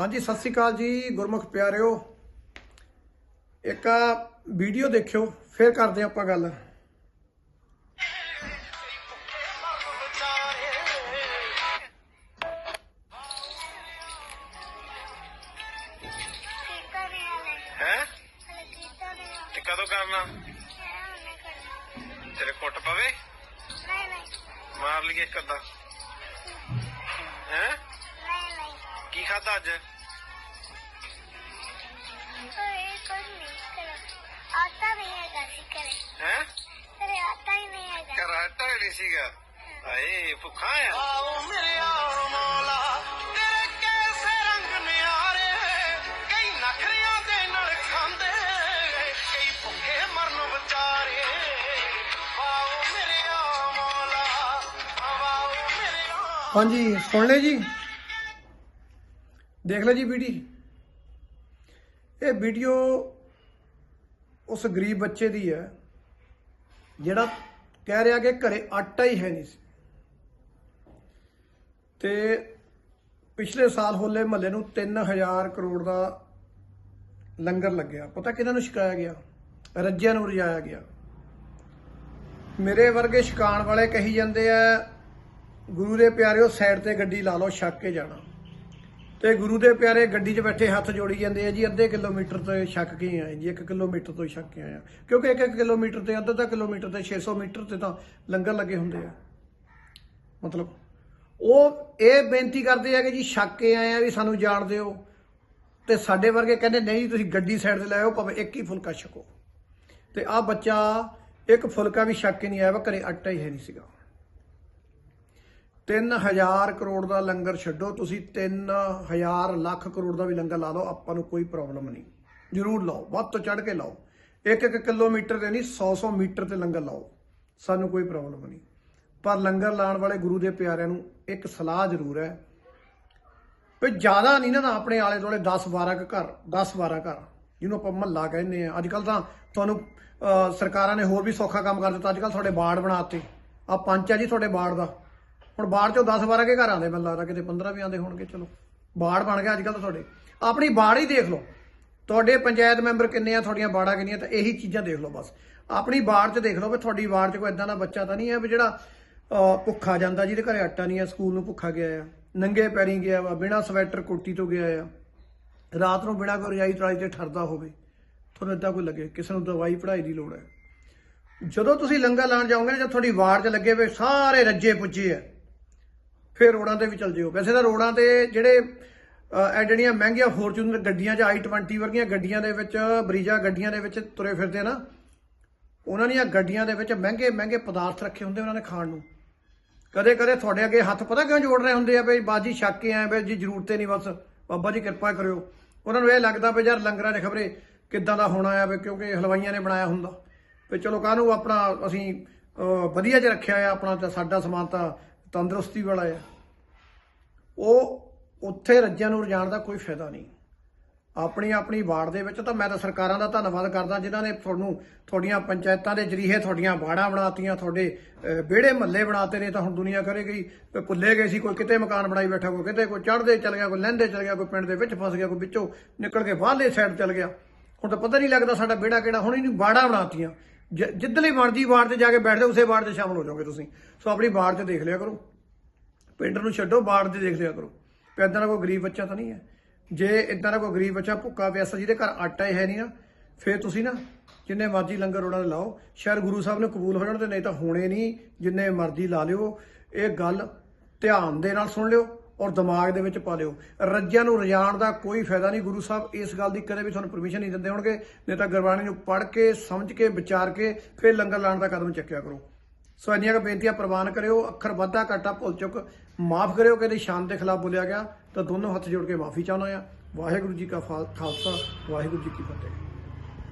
ਹਾਂਜੀ ਸਤਿ ਸ੍ਰੀ ਅਕਾਲ ਜੀ ਗੁਰਮੁਖ ਪਿਆਰਿਓ। ਇੱਕ ਆ ਵੀਡੀਓ ਦੇਖਿਓ ਫਿਰ ਕਰਦੇ ਆਪਾਂ ਗੱਲ। ਤੇ ਕਦੋਂ ਕਰਨਾ? ਤੇਰੇ ਕੁੱਟ ਪਵੇ? ਨਹੀਂ ਨਹੀਂ। ਮਾਰ ਲਈਏ ਇੱਕ ਅੱਧਾ। ਹੈ? ਕੀ ਖਾਦਾ ਅੱਜ? ਆਟਾ ਨਹੀਂ ਹੈਗਾ ਸੀ ਕਰੇ ਹੈ? ਕਰੇ ਆਟਾ ਹੀ ਨਹੀਂ ਹੈਗਾ। ਕਰਾਟਾ ਹੀ ਨਹੀਂ ਸੀਗਾ? ਆਏ ਭੁੱਖਾ ਆ। ਆਓ ਮੇਰੇ ਆਓ ਮੌਲਾ ਤੇਰੇ ਕੈਸੇ ਰੰਗ ਨਿਆਰੇ? ਕਈ ਨਖਰਿਆਂ ਦੇ ਨਾਲ ਖਾਂਦੇ ਕਈ ਭੁੱਖੇ ਮਰਨ ਵਿਚਾਰੇ। ਆਓ ਮੇਰੇ ਆਓ ਮੌਲਾ ਆਓ ਮੇਰੇ ਹਾਂਜੀ ਸੁਣ ਲੈ ਜੀ। ਦੇਖ ਲਓ ਜੀ ਵੀਡੀ ਇਹ ਵੀਡੀਓ ਉਸ ਗਰੀਬ ਬੱਚੇ ਦੀ ਹੈ, ਜਿਹੜਾ ਕਹਿ ਰਿਹਾ ਕਿ ਘਰੇ ਆਟਾ ਹੀ ਹੈ ਨਹੀਂ ਸੀ। ਤੇ ਪਿਛਲੇ ਸਾਲ ਹੋਲੇ ਮਹੱਲੇ ਨੂੰ 3000 ਕਰੋੜ ਦਾ ਲੰਗਰ ਲੱਗਿਆ। ਪਤਾ ਕਿਹਨਾਂ ਨੂੰ ਛਕਾਇਆ ਗਿਆ? ਰੱਜਿਆਂ ਨੂੰ ਰਜਾਇਆ ਗਿਆ। ਮੇਰੇ ਵਰਗੇ ਛਕਾਣ ਵਾਲੇ ਕਹੀ ਜਾਂਦੇ ਆ, ਗੁਰੂ ਦੇ ਪਿਆਰਿਓ, ਸਾਈਡ ਤੇ ਗੱਡੀ ਲਾ ਲਓ, ਛੱਕ ਕੇ ਜਾਣਾ। ਤੇ ਗੁਰੂ ਦੇ ਪਿਆਰੇ ਗੱਡੀ 'ਚ ਬੈਠੇ ਹੱਥ ਜੋੜੀ ਜਾਂਦੇ ਆ ਜੀ, ਅੱਧੇ ਕਿਲੋਮੀਟਰ ਤੋਂ ਛੱਕ ਕੇ ਆਏ ਜੀ 1 ਕਿਲੋਮੀਟਰ ਤੋਂ ਹੀ ਛੱਕ ਕੇ ਆਏ ਆ। ਕਿਉਂਕਿ 1-1 ਕਿਲੋਮੀਟਰ ਤੇ, ਅੱਧਾ ਅੱਧਾ ਕਿਲੋਮੀਟਰ ਤੇ 600 ਮੀਟਰ ਤੇ ਤਾਂ ਲੰਗਰ ਲੱਗੇ ਹੁੰਦੇ ਆ। ਮਤਲਬ ਉਹ ਇਹ ਬੇਨਤੀ ਕਰਦੇ ਆ ਕਿ ਜੀ ਛੱਕ ਕੇ ਆਏ ਆ ਵੀ ਸਾਨੂੰ ਜਾਣ ਦਿਓ। ਤੇ ਸਾਡੇ ਵਰਗੇ ਕਹਿੰਦੇ, ਨਹੀਂ ਤੁਸੀਂ ਗੱਡੀ ਸਾਈਡ ਤੇ ਲਾਇਓ ਭਾਵੇਂ ਇੱਕ ਹੀ ਫੁਲਕਾ ਛਕੋ। ਤੇ ਆ ਬੱਚਾ, ਇੱਕ ਫੁਲਕਾ ਵੀ ਛੱਕ ਕੇ ਨਹੀਂ ਆਇਆ ਵਾ, ਘਰੇ ਆਟਾ ਹੀ ਹੈ ਨਹੀਂ ਸੀਗਾ। 3000 ਕਰੋੜ ਦਾ ਲੰਗਰ ਛੱਡੋ, ਤੁਸੀਂ 3000 ਲੱਖ ਕਰੋੜ ਦਾ ਵੀ ਲੰਗਰ ਲਾ ਲਓ ਆਪਾਂ ਨੂੰ ਕੋਈ ਪ੍ਰੋਬਲਮ ਨਹੀਂ। ਜ਼ਰੂਰ ਲਾਓ, ਵੱਧ ਤੋਂ ਚੜ ਕੇ ਲਾਓ। ਇੱਕ ਇੱਕ ਕਿਲੋਮੀਟਰ ਤੇ ਨਹੀਂ 100 100 ਮੀਟਰ ਤੇ ਲੰਗਰ ਲਾਓ। ਸਾਨੂੰ ਕੋਈ ਪ੍ਰੋਬਲਮ ਨਹੀਂ। ਪਰ ਲੰਗਰ ਲਾਉਣ ਵਾਲੇ ਗੁਰੂ ਦੇ ਪਿਆਰਿਆਂ ਨੂੰ ਇੱਕ ਸਲਾਹ ਜ਼ਰੂਰ ਹੈ ਵੀ ਜ਼ਿਆਦਾ ਨਹੀਂ ਨਾ ਆਪਣੇ ਆਲੇ ਦੁਆਲੇ 10 12 ਕੁ ਘਰ 10 12 ਘਰ, ਜਿਹਨੂੰ ਆਪਾਂ ਮਹੱਲਾ ਕਹਿੰਦੇ ਆ ਅੱਜ ਕੱਲ ਤਾਂ ਤੁਹਾਨੂੰ ਸਰਕਾਰਾਂ ਨੇ ਹੋਰ ਵੀ ਸੌਖਾ ਕੰਮ ਕਰ ਦਿੱਤਾ। ਅੱਜ ਕੱਲ ਤੁਹਾਡੇ ਬਾੜ ਬਣਾਤੇ। ਆ ਪੰਚ ਆ ਜੀ ਤੁਹਾਡੇ ਬਾੜ ਦਾ। ਹੁਣ ਬਾੜ ਚੋਂ 10 12 ਕੇ ਘਰ ਆਉਂਦੇ ਮੈਨੂੰ ਲੱਗਦਾ, ਕਿਤੇ 15 ਵੀ ਆਉਂਦੇ ਹੋਣਗੇ, ਚਲੋ। ਬਾੜ ਬਣ ਗਿਆ ਅੱਜ ਕੱਲ ਤਾਂ ਤੁਹਾਡੇ। ਆਪਣੀ ਬਾੜ ਹੀ ਦੇਖ ਲਓ। ਤੁਹਾਡੇ ਪੰਚਾਇਤ ਮੈਂਬਰ ਕਿੰਨੇ ਆ, ਤੁਹਾਡੀਆਂ ਬਾੜਾਂ ਕਿੰਨੀਆਂ, ਤਾਂ ਇਹੀ ਚੀਜ਼ਾਂ ਦੇਖ ਲਓ ਬਸ। ਆਪਣੀ ਬਾੜ 'ਚ ਦੇਖ ਲਓ ਵੀ ਤੁਹਾਡੀ ਬਾੜ 'ਚ ਕੋਈ ਇਦਾਂ ਦਾ ਬੱਚਾ ਤਾਂ ਨਹੀਂ ਹੈ ਵੀ ਜਿਹੜਾ ਭੁੱਖਾ ਜਾਂਦਾ, ਜਿਹਦੇ ਘਰੇ ਆਟਾ ਨਹੀਂ ਹੈ ਸਕੂਲ ਨੂੰ ਭੁੱਖਾ ਗਿਆ ਆ, ਨੰਗੇ ਪੈਰੀ ਗਿਆ ਵਾ, ਬਿਨਾਂ ਸਵੈਟਰ ਕੋਟੀ ਤੋਂ ਗਿਆ ਆ। ਰਾਤ ਨੂੰ ਬਿਨਾਂ ਕੋਈ ਰਜਾਈ ਤਰਾਈ ਤੇ ਠਰਦਾ ਹੋਵੇ, ਤੁਹਾਨੂੰ ਇਦਾਂ ਕੋਈ ਲੱਗੇ, ਕਿਸੇ ਨੂੰ ਦਵਾਈ ਪੜ੍ਹਾਈ ਦੀ ਲੋੜ ਹੈ। ਜਦੋਂ ਤੁਸੀਂ ਲੰਗਰ ਲਾਣ ਜਾਓਗੇ ਨਾ, ਜਦ ਤੁਹਾਡੀ ਵਾਰ 'ਚ ਲੱਗੇ ਵੇ, ਸਾਰੇ ਰੱਜੇ ਪੁੱਜੇ ਆ। ਫਿਰ ਰੋਡਾਂ ਤੇ ਵੀ ਚੱਲ ਜਿਓ। ਵੈਸੇ ਤਾਂ ਰੋਡਾਂ ਤੇ ਜਿਹੜੇ ਅਹ, ਇਹ ਜਿਹੜੀਆਂ ਮਹਿੰਗੀਆਂ ਫੋਰਚੂਨਰ ਗੱਡੀਆਂ 'ਚ i20 ਵਰਗੀਆਂ ਗੱਡੀਆਂ ਦੇ ਵਿੱਚ ਬਰੀਜਾ ਗੱਡੀਆਂ ਦੇ ਵਿੱਚ ਤੁਰੇ ਫਿਰਦੇ ਨਾ ਉਹਨਾਂ ਦੀਆਂ ਗੱਡੀਆਂ ਦੇ ਵਿੱਚ ਮਹਿੰਗੇ ਮਹਿੰਗੇ ਪਦਾਰਥ ਰੱਖੇ ਹੁੰਦੇ ਉਹਨਾਂ ਨੇ ਖਾਣ ਨੂੰ। ਕਦੇ ਕਦੇ ਤੁਹਾਡੇ ਅੱਗੇ ਹੱਥ ਪਤਾ ਕਿਉਂ ਜੋੜ ਰਹੇ ਹੁੰਦੇ ਆ ਬਈ ਬਾਜੀ ਛੱਕ ਕੇ ਆਏ ਬਈ ਜੀ ਜ਼ਰੂਰਤ ਹੀ ਨਹੀਂ ਬਸ ਬਾਬਾ ਜੀ ਕਿਰਪਾ ਕਰਿਓ। ਉਹਨਾਂ ਨੂੰ ਇਹ ਲੱਗਦਾ ਵੀ ਯਾਰ ਲੰਗਰਾਂ ਦੇ ਖਬਰੇ ਕਿੱਦਾਂ ਦਾ ਹੋਣਾ ਆ ਵੀ ਕਿਉਂਕਿ ਹਲਵਾਈਆਂ ਨੇ ਬਣਾਇਆ ਹੁੰਦਾ। ਵੀ ਚਲੋ ਕਾਹਨੂੰ ਆਪਣਾ ਅਸੀਂ ਵਧੀਆ ਜਿਹਾ ਰੱਖਿਆ ਆ ਆਪਣਾ ਤਾਂ ਸਾਡਾ ਸਮਾਨ ਤਾਂ ਤੰਦਰੁਸਤੀ ਵਾਲਾ ਆ। ਉਹ ਉੱਥੇ ਰੱਜਿਆਂ ਨੂੰ ਰਜਾਣ ਦਾ ਕੋਈ ਫਾਇਦਾ ਨਹੀਂ। ਆਪਣੀ ਆਪਣੀ ਵਾਰਡ ਦੇ ਵਿੱਚ ਤਾਂ ਮੈਂ ਤਾਂ ਸਰਕਾਰਾਂ ਦਾ ਧੰਨਵਾਦ ਕਰਦਾ, ਜਿਨ੍ਹਾਂ ਨੇ ਤੁਹਾਨੂੰ ਤੁਹਾਡੀਆਂ ਪੰਚਾਇਤਾਂ ਦੇ ਜਰੀਏ ਤੁਹਾਡੀਆਂ ਵਾੜਾਂ ਬਣਾਤੀਆਂ, ਤੁਹਾਡੇ ਵਿਹੜੇ ਮਹੱਲੇ ਬਣਾਤੇ ਨੇ ਤਾਂ ਹੁਣ ਦੁਨੀਆ ਕਰੇਗੀ। ਗਈ ਭੁੱਲੇ ਗਏ ਸੀ, ਕੋਈ ਕਿਤੇ ਮਕਾਨ ਬਣਾਈ ਬੈਠਾ, ਕੋਈ ਕਿਤੇ, ਕੋਈ ਚੜ੍ਹਦੇ ਚਲ ਗਿਆ, ਕੋਈ ਲਹਿੰਦੇ ਚਲ ਗਿਆ, ਕੋਈ ਪਿੰਡ ਦੇ ਵਿੱਚ ਫਸ ਗਿਆ, ਕੋਈ ਵਿੱਚੋਂ ਨਿਕਲ ਕੇ ਬਾਹਰਲੇ ਸਾਈਡ ਚਲ ਗਿਆ। ਹੁਣ ਤਾਂ ਪਤਾ ਨਹੀਂ ਲੱਗਦਾ ਸਾਡਾ ਵਿਹੜਾ ਕਿਹੜਾ, ਹੁਣ ਇਹਨੂੰ ਵਾੜਾਂ ਬਣਾਤੀਆਂ। ਜ- ਜਿੱਧਰਲੀ ਬਣਦੀ ਵਾਰਡ ਤੇ ਜਾ ਕੇ ਬੈਠਦੇ, ਉਸੇ ਵਾਰਡ 'ਤੇ ਸ਼ਾਮਲ ਹੋ ਜਾਓਗੇ ਤੁਸੀਂ। ਸੋ ਆਪਣੀ ਵਾਰਡ 'ਤੇ ਦੇਖ ਲਿਆ ਕਰੋ। ਪਿੰਡ ਨੂੰ ਛੱਡੋ ਬਾੜ 'ਤੇ ਦੇਖ ਲਿਆ ਕਰੋ। ਵੀ ਏਦਾਂ ਦਾ ਕੋਈ ਗਰੀਬ ਬੱਚਾ ਤਾਂ ਨਹੀਂ ਹੈ। ਜੇ ਇਦਾਂ ਦਾ ਕੋਈ ਗਰੀਬ ਬੱਚਾ ਭੁੱਖਾ ਪਿਆਸਾ ਜਿਹਦੇ ਘਰ ਆਟਾ ਹੀ ਹੈ ਨਹੀਂ ਨਾ, ਫੇਰ ਤੁਸੀਂ ਨਾ ਜਿੰਨੇ ਮਰਜ਼ੀ ਲੰਗਰ ਉਹਨਾਂ ਦੇ ਲਾਓ। ਸ਼ਾਇਦ ਗੁਰੂ ਸਾਹਿਬ ਨੇ ਕਬੂਲ ਹੋ ਜਾਣ ਤੇ ਨਹੀਂ ਤਾਂ ਹੋਣੇ ਨਹੀਂ, ਜਿੰਨੇ ਮਰਜ਼ੀ ਲਾ ਲਿਓ। ਇਹ ਗੱਲ ਧਿਆਨ ਦੇ ਨਾਲ ਸੁਣ ਲਿਓ। ਔਰ ਦਿਮਾਗ ਦੇ ਵਿੱਚ ਪਾ ਲਿਓ ਰੱਜਿਆਂ ਨੂੰ ਰਜਾਣ ਦਾ ਕੋਈ ਫਾਇਦਾ ਨਹੀਂ, ਗੁਰੂ ਸਾਹਿਬ ਇਸ ਗੱਲ ਦੀ ਕਦੇ ਵੀ ਤੁਹਾਨੂੰ ਪਰਮਿਸ਼ਨ ਨਹੀਂ ਦਿੰਦੇ ਹੋਣਗੇ, ਨਹੀਂ ਤਾਂ ਗੁਰਬਾਣੀ ਨੂੰ ਪੜ੍ਹ ਕੇ, ਸਮਝ ਕੇ, ਵਿਚਾਰ ਕੇ ਫਿਰ ਲੰਗਰ ਲਾਉਣ ਦਾ ਕਦਮ ਚੱਕਿਆ ਕਰੋ। ਸੋ ਇੰਨੀਆਂ ਕੁ ਬੇਨਤੀਆਂ ਪ੍ਰਵਾਨ ਕਰਿਓ, ਅੱਖਰ ਵਾਧਾ ਘਾਟਾ ਭੁੱਲ ਚੁੱਕ। ਮਾਫ ਕਰਿਓ ਕਿ ਸ਼ਾਨ ਦੇ ਖਿਲਾਫ ਬੋਲਿਆ ਗਿਆ, ਤਾਂ ਦੋਨੋਂ ਹੱਥ ਜੋੜ ਕੇ ਮਾਫੀ ਚਾਹੁੰਦਾ ਆ ਵਾਹਿਗੁਰੂ ਜੀ ਕਾ ਫਾ- ਖਾਲਸਾ, ਵਾਹਿਗੁਰੂ ਜੀ ਕੀ ਫਤਿਹ।